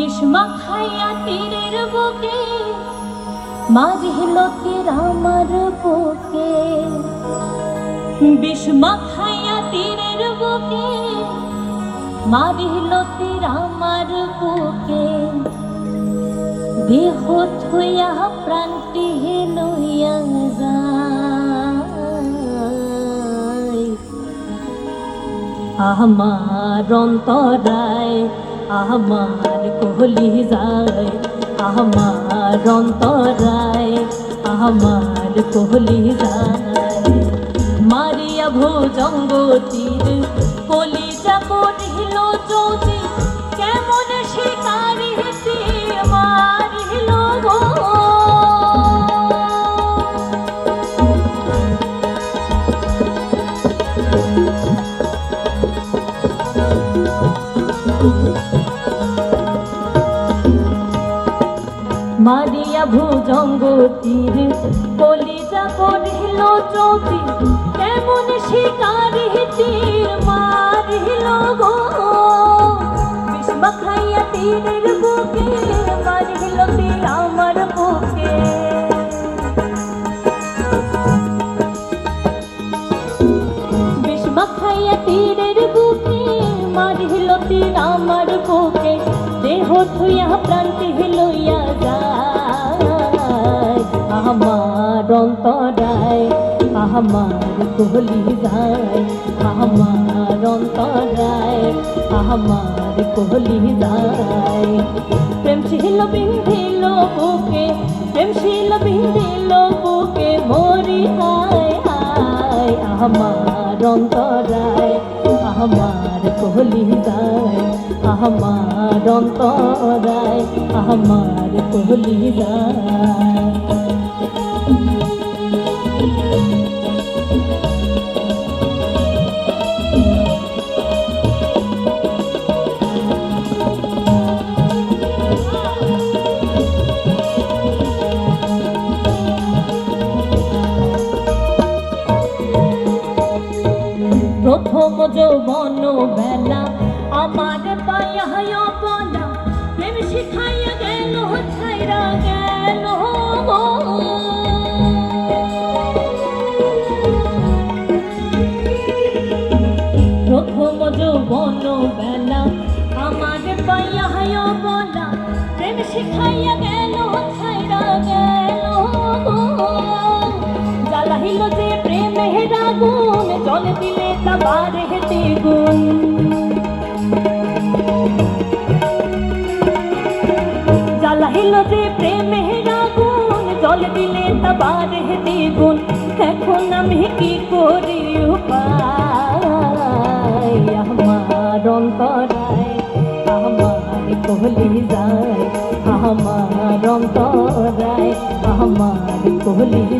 বিষ্মা খাইয়া তীরের বুকে মারিল তীর আমার বুকে। বিষ্মা খাইয়া তীরের বুকে মারিল তীর আমার বুকে। দেহ থইয়া প্রাণটি লইয়া যায়। আমার অন্তরায় আমার কোহলি যায় আমার অন্তরায় আমার কোহলি যায়। মারিয়া ভোজঙ্গ তীর কলিজা মারিয়া ভুজঙ্গ তীর কলিজা পড়িল চৌতি কেমন শিকারি তীর মারিল গো। বিষ্মা খাইয়া তীরের বুকে মারিল তীর থুইয়া প্রান্তি লইয়া যায় আমার অন্তরায় আমার কোহলি যায় আমার অন্তরায় আমার কোহলি যায় প্রেম ছিল বিন্ধিল বুকে প্রেম ছিল বিন্ধিল বুকে মরি হায় হায় আমার অন্তরায় আমার কোহলি আমার অন্তরায় আমার কোহলি যায়। প্রথম যৌবন বেলা আমার যৌবন বেলা আমার পায়া বলা প্রেম শিখাইয়া গেল ছাইরা গেল। গো। জ্বালাইল যে প্রেমের আগুন, জল দিলে তা বারে দ্বিগুণ। জ্বালাইল যে প্রেমের আগুন, জল দিলে তা বারে দ্বিগুণ। এখন আমি কি করি উপায়? অন্তরায় আমার কোহলি যায়। আমার অন্তরায় আমার কোহলি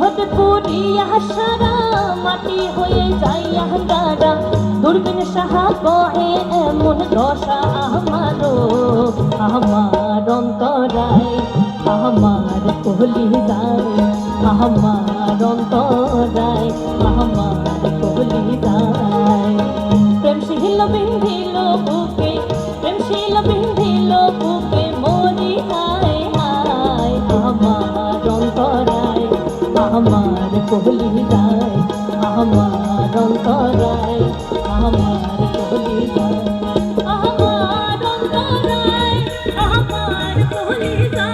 হতে পুরিয়া সারা মাটি হয়ে যাইয়া তারা দূরবীন সাহা কহে এমন দশা আমারও আমার অন্তরায়। আমার কোহলি যায় আমার আমার কলিদায় আমার অন্তরায় আমার কলিদায় আমার অন্তরায় আমার কলিদায়।